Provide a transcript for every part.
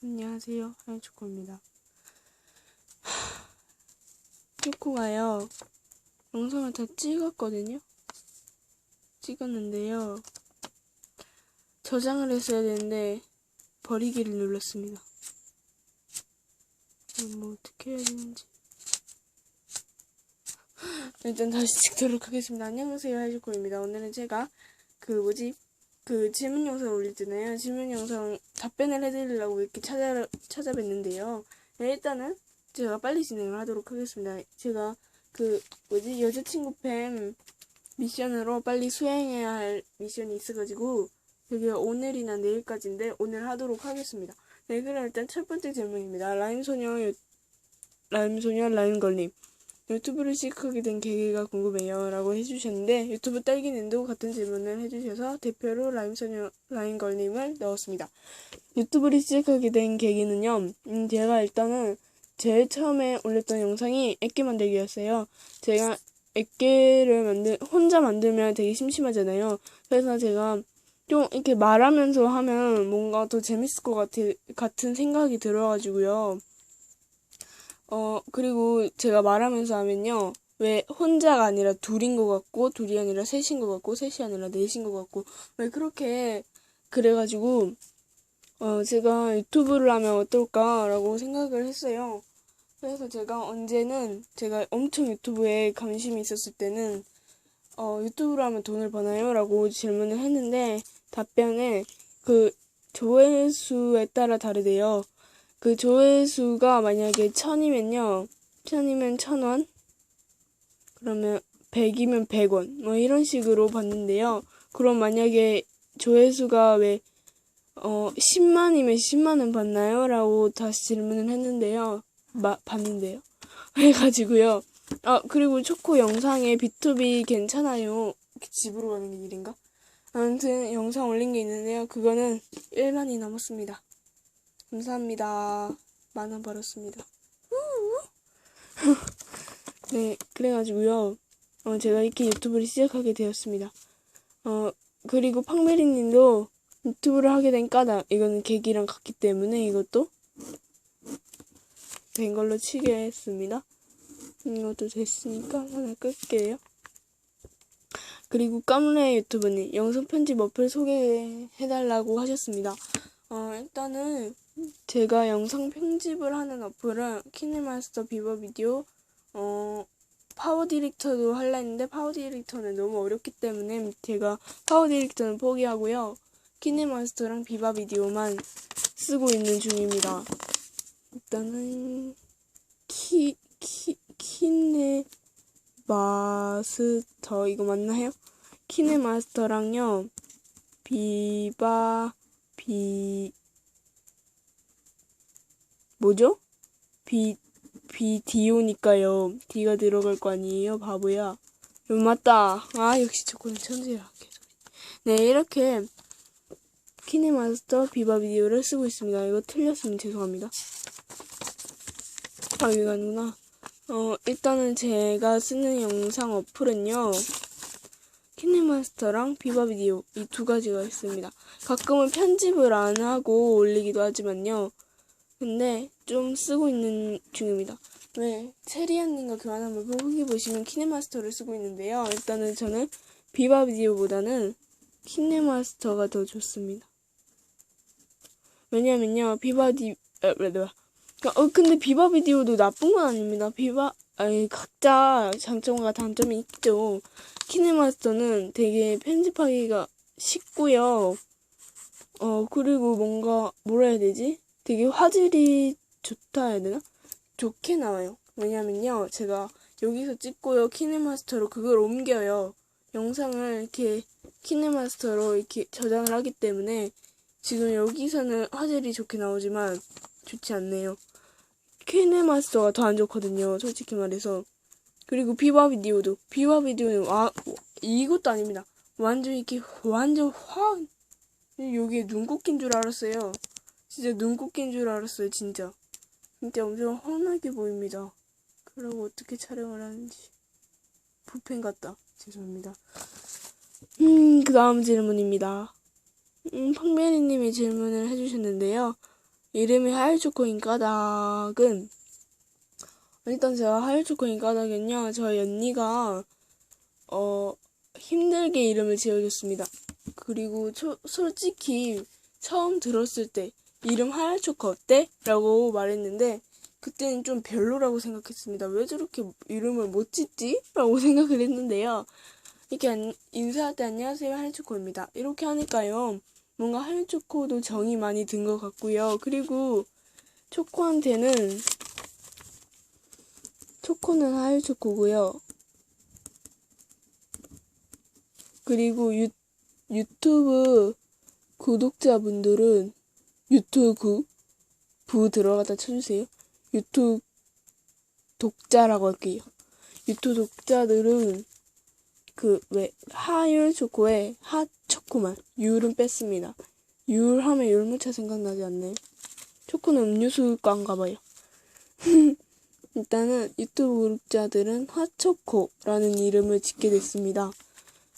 안녕하세요. 하이초코입니다. 초코가요, 영상을 다 찍었거든요? 찍었는데요. 저장을 했어야 되는데, 버리기를 눌렀습니다. 뭐 어떻게 해야 되는지. 일단 다시 찍도록 하겠습니다. 안녕하세요. 하이초코입니다. 오늘은 제가, 그 뭐지, 그 질문 영상 올리잖아요. 질문 영상 답변을 해드리려고 이렇게 찾아, 찾아뵀는데요. 네, 일단은 제가 빨리 진행을 하도록 하겠습니다. 제가 그 뭐지 여자친구 팸 미션으로 빨리 수행해야 할 미션이 있어가지고 그게 오늘이나 내일까지인데 오늘 하도록 하겠습니다. 네, 그럼 일단 첫 번째 질문입니다. 라임 소녀 유- 라임 소녀 라임 걸님 유튜브를 시작하게 된 계기가 궁금해요. 라고 해주셨는데, 유튜브 딸기님도 같은 질문을 해주셔서 대표로 라임소녀, 라임걸님을 넣었습니다. 유튜브를 시작하게 된 계기는요, 음, 제가 일단은 제일 처음에 올렸던 영상이 액기 만들기였어요. 제가 액기를 만들, 혼자 만들면 되게 심심하잖아요. 그래서 제가 좀 이렇게 말하면서 하면 뭔가 더 재밌을 것 같아, 같은 생각이 들어가지고요. 어, 그리고 제가 말하면서 하면요. 왜 혼자가 아니라 둘인 것 같고, 둘이 아니라 셋인 것 같고, 셋이 아니라 넷인 것 같고, 왜 그렇게, 그래가지고, 어, 제가 유튜브를 하면 어떨까라고 생각을 했어요. 그래서 제가 언제는, 제가 엄청 유튜브에 관심이 있었을 때는, 어, 유튜브로 하면 돈을 버나요? 라고 질문을 했는데, 답변에, 그, 조회수에 따라 다르대요. 그 조회수가 만약에 천이면요. 천이면 천 원? 그러면 백이면 백 원. 뭐 이런 식으로 봤는데요. 그럼 만약에 조회수가 왜, 어, 10만이면 10만원 받나요? 라고 다시 질문을 했는데요. 마, 봤는데요. 해가지고요. 아, 그리고 초코 영상에 B2B 괜찮아요. 집으로 가는 게 일인가? 아무튼 영상 올린 게 있는데요. 그거는 1만이 넘었습니다. 감사합니다. 만 원 벌었습니다. 네, 그래가지고요. 어, 제가 이렇게 유튜브를 시작하게 되었습니다. 어, 그리고 팡메리 님도 유튜브를 하게 된 까닭, 이거는 계기랑 같기 때문에 이것도 된 걸로 치겠습니다. 이것도 됐으니까 하나 끌게요. 그리고 까물레 유튜브님, 영상 편집 어플 소개해달라고 하셨습니다. 어, 일단은 제가 영상 편집을 하는 어플은 키네마스터 비버 비디오, 어, 파워 디렉터도 할라 했는데 파워 디렉터는 너무 어렵기 때문에 제가 파워 디렉터는 포기하고요. 키네마스터랑 비바 비디오만 쓰고 있는 중입니다. 일단은 키, 키, 키네마스터 이거 맞나요? 키네마스터랑요. 비바 비 뭐죠? 비 비디오니까요. D가 들어갈 거 아니에요, 바보야. 음, 맞다. 아 역시 초코는 천재야. 네 이렇게 키네마스터 비바 비디오를 쓰고 있습니다. 이거 틀렸으면 죄송합니다. 아 이거 아니구나. 어 일단은 제가 쓰는 영상 어플은요. 키네마스터랑 비바 비디오 이 두 가지가 있습니다. 가끔은 편집을 안 하고 올리기도 하지만요. 근데 좀 쓰고 있는 중입니다. 왜 체리안님과 교환한번 후기 보시면 키네마스터를 쓰고 있는데요. 일단은 저는 비바 비디오보다는 키네마스터가 더 좋습니다. 왜냐면요 비바 디 아, 뭐야 어 근데 비바 비디오도 나쁜 건 아닙니다. 비바 아니 각자 장점과 단점이 있죠. 키네마스터는 되게 편집하기가 쉽고요. 어 그리고 뭔가 뭐라 해야 되지? 되게 화질이 좋다 해야 되나? 좋게 나와요. 왜냐면요, 제가 여기서 찍고요, 키네마스터로 그걸 옮겨요. 영상을 이렇게 키네마스터로 이렇게 저장을 하기 때문에 지금 여기서는 화질이 좋게 나오지만 좋지 않네요. 키네마스터가 더 안 좋거든요, 솔직히 말해서. 그리고 비바 비디오도 비바 비디오는 와 이것도 아닙니다. 완전 이렇게 완전 확 여기에 눈곱 낀줄 알았어요. 진짜 낀줄 알았어요, 진짜. 진짜 엄청 훤하게 보입니다. 그리고 어떻게 촬영을 하는지. 부펜 같다. 죄송합니다. 음, 그 다음 질문입니다. 음, 팡메리님이 질문을 해주셨는데요. 이름이 하얀초코인 까닭은 일단 제가 하얀초코인 까닭은요 저희 언니가 어 힘들게 이름을 지어줬습니다. 그리고 초- 솔직히 처음 들었을 때 이름 하얀초코 어때? 라고 말했는데 그때는 좀 별로라고 생각했습니다. 왜 저렇게 이름을 못 짓지? 라고 생각을 했는데요. 이렇게 안- 인사할 때 안녕하세요 하얀초코입니다. 이렇게 하니까요. 뭔가 하얀초코도 정이 많이 든 것 같고요. 그리고 초코한테는 초코는 하얀초코고요. 그리고 유, 유튜브 구독자분들은 유튜브 부 들어가다 쳐주세요. 유튜브 독자라고 할게요. 유튜브 독자들은 그 왜 하율 초코에 핫초코만 율은 뺐습니다. 율 하면 율무차 생각나지 않나요? 초코는 음료수과인가 봐요. 일단은 유튜브 구독자들은 핫초코라는 이름을 짓게 됐습니다.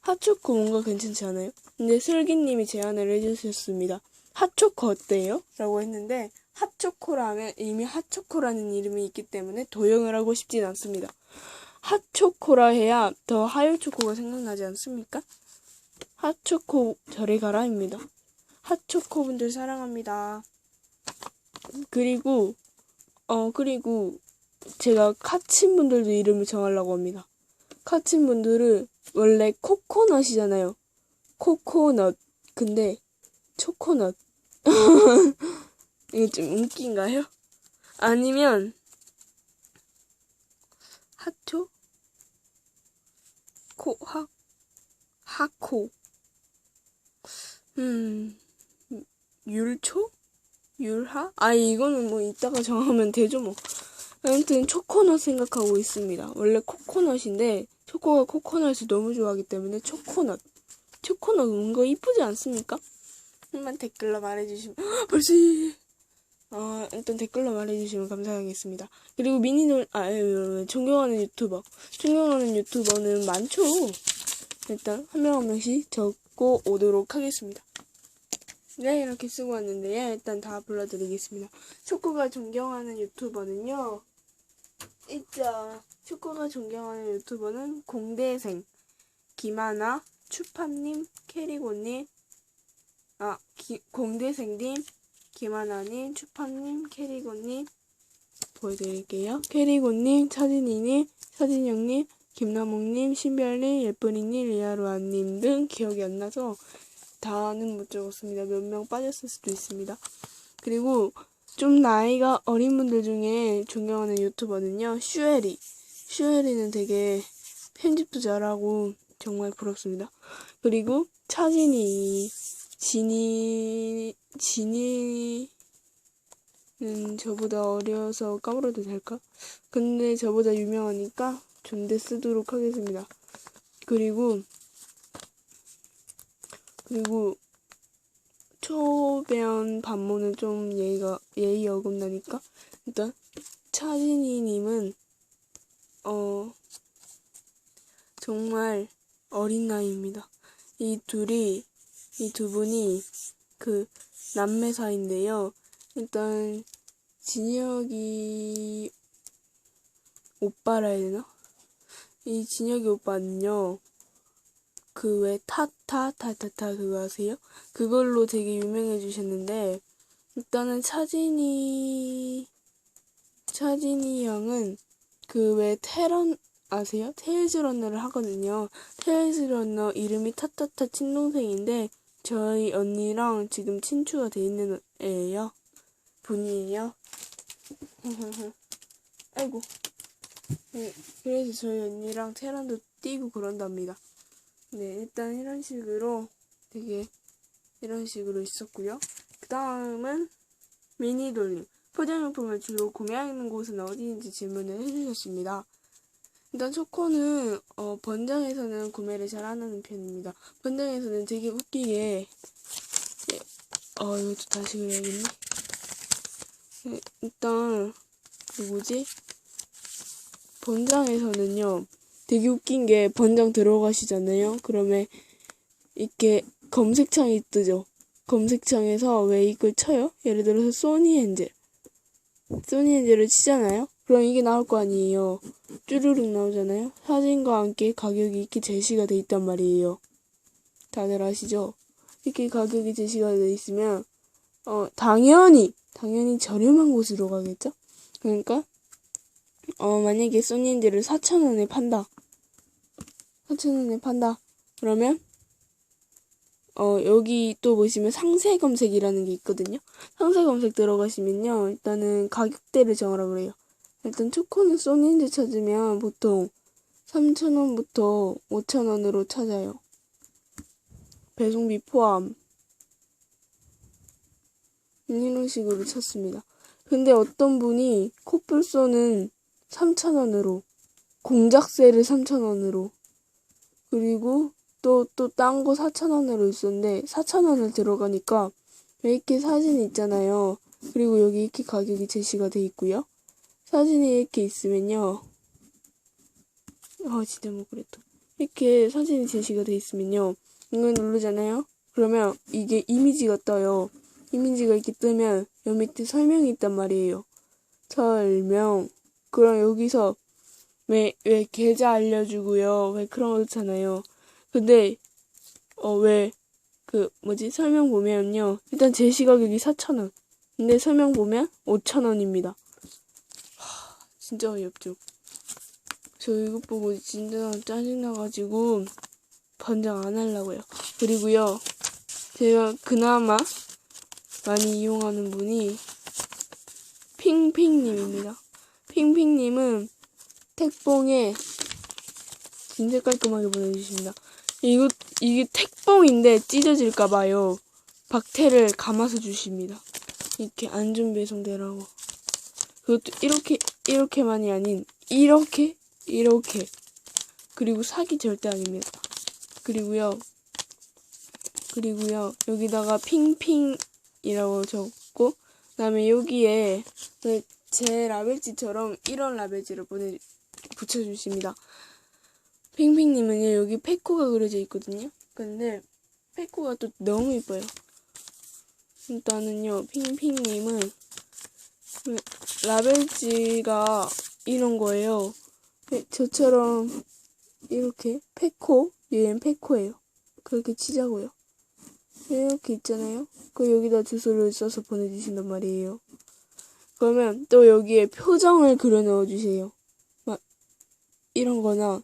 핫초코 뭔가 괜찮지 않아요? 근데 슬기님이 제안을 해주셨습니다. 핫초코 어때요? 라고 했는데 핫초코라면 이미 핫초코라는 이름이 있기 때문에 도용을 하고 싶진 않습니다. 핫초코라 해야 더 하율초코가 생각나지 않습니까? 핫초코 저리 가라입니다. 핫초코 분들 사랑합니다. 그리고 어 그리고 제가 카친 분들도 이름을 정하려고 합니다. 카친 분들은 원래 코코넛이잖아요. 코코넛. 근데 초코넛. 이거 좀 웃긴가요? 아니면 하초? 코, 하, 하코. 음, 율초? 율하? 아, 이거는 뭐 이따가 정하면 되죠, 뭐. 아무튼 초코넛 생각하고 있습니다. 원래 코코넛인데, 초코가 코코넛을 너무 좋아하기 때문에 초코넛. 초코넛 뭔가 이쁘지 않습니까? 한번 댓글로 말해주시면, 벌써, 어, 일단 댓글로 말해주시면 감사하겠습니다. 그리고 미니놀, 아, 예, 예, 예, 존경하는 유튜버. 존경하는 유튜버는 많죠. 일단, 한명한 명씩 적고 오도록 하겠습니다. 네, 이렇게 쓰고 왔는데요. 일단 다 불러드리겠습니다. 초코가 존경하는 유튜버는요. 있죠. 초코가 존경하는 유튜버는 공대생, 김하나, 추팜님, 캐리고님, 아, 기, 공대생님, 김하나님, 추팜님, 캐리고님 보여드릴게요. 캐리고님, 차진이님, 차진영님, 김나몽님, 신별님, 예쁜이님, 리아루아님 등 기억이 안 나서 다는 못 적었습니다. 몇 명 빠졌을 수도 있습니다. 그리고 좀 나이가 어린 분들 중에 존경하는 유튜버는요, 슈에리. 슈에리는 되게 편집도 잘하고 정말 부럽습니다. 그리고 차진이, 진이, 진이는 저보다 어려서 까불어도 될까? 근데 저보다 유명하니까 존대 쓰도록 하겠습니다. 그리고 그리고 초변 반모는 좀 예의가 예의 어긋나니까 일단 차진이님은 어 정말 어린 나이입니다. 이 둘이 이 두 분이 그 남매 사이인데요. 일단 진혁이 오빠라 해야 되나? 이 진혁이 오빠는요. 그 왜 타타 타타타 그거 아세요? 그걸로 되게 유명해지셨는데 일단은 차진이 차진이 형은 그 왜 테런 아세요? 테일즈 러너를 하거든요. 테일즈 러너 이름이 타타타 친동생인데 저희 언니랑 지금 친추가 돼 있는 애예요. 분이에요. 아이고. 네, 그래서 저희 언니랑 테란도 뛰고 그런답니다. 네, 일단 이런 식으로 되게 이런 식으로 있었고요. 그 다음은 미니돌님. 포장용품을 주로 구매하는 곳은 어디인지 질문을 해주셨습니다. 일단 초코는 어, 번장에서는 구매를 잘 안 하는 편입니다. 번장에서는 되게 웃기게 예, 어 이것도 다시 그려야겠네. 네, 일단 그 뭐지? 번장에서는요 되게 웃긴 게 번장 들어가시잖아요. 그러면 이렇게 검색창이 뜨죠. 검색창에서 왜 이걸 쳐요? 예를 들어서 소니 엔젤. 소니 엔젤을 치잖아요? 그럼 이게 나올 거 아니에요. 쭈루룩 나오잖아요? 사진과 함께 가격이 이렇게 제시가 돼 있단 말이에요. 다들 아시죠? 이렇게 가격이 제시가 돼 있으면, 어, 당연히, 당연히 저렴한 곳으로 가겠죠? 그러니까, 어, 만약에 소니엔젤을 4,000원에 판다. 4,000원에 판다. 그러면, 어, 여기 또 보시면 상세 검색이라는 게 있거든요. 상세 검색 들어가시면요. 일단은 가격대를 정하라 그래요. 일단 초코는 소니인데 찾으면 보통 3,000원부터 5,000원으로 찾아요. 배송비 포함. 이런 식으로 찾습니다. 근데 어떤 분이 코뿔소는 3,000원으로, 공작새를 3,000원으로, 그리고 또, 또, 딴 거 4,000원으로 있었는데, 4,000원을 들어가니까, 이렇게 사진이 있잖아요. 그리고 여기 이렇게 가격이 제시가 돼 있고요. 사진이 이렇게 있으면요. 아, 진짜 뭐 그랬다. 이렇게 사진이 제시가 돼 있으면요. 이걸 누르잖아요. 그러면 이게 이미지가 떠요. 이미지가 이렇게 뜨면 여기 밑에 설명이 있단 말이에요. 설명. 그럼 여기서 왜, 왜 계좌 알려주고요. 왜 그런 거 좋잖아요. 근데, 어, 왜, 그, 뭐지, 설명 보면요. 일단 제시 가격이 4,000원. 근데 설명 보면 5,000원입니다. 진짜 어이없죠. 저 이거 보고 진짜 짜증나가지고 번장 안 하려고요. 그리고요, 제가 그나마 많이 이용하는 분이 핑핑님입니다. 핑핑님은 택봉에 진짜 깔끔하게 보내주십니다. 이거 이게 택봉인데 찢어질까봐요. 박테를 감아서 주십니다. 이렇게 안전 배송되라고. 그것도 이렇게 이렇게만이 아닌 이렇게 이렇게 그리고 사기 절대 아닙니다. 그리고요. 그리고요. 여기다가 핑핑이라고 적고 그다음에 여기에 그제 라벨지처럼 이런 라벨지를 보내 붙여주십니다. 핑핑님은요 여기 페코가 그려져 있거든요. 근데 페코가 또 너무 이뻐요. 일단은요 핑핑님은 라벨지가 이런 거예요. 네, 저처럼 이렇게 페코 얘는 페코예요. 그렇게 치자고요. 이렇게 있잖아요. 그 여기다 주소를 써서 보내주신단 말이에요. 그러면 또 여기에 표정을 그려 넣어 주세요. 막 이런 거나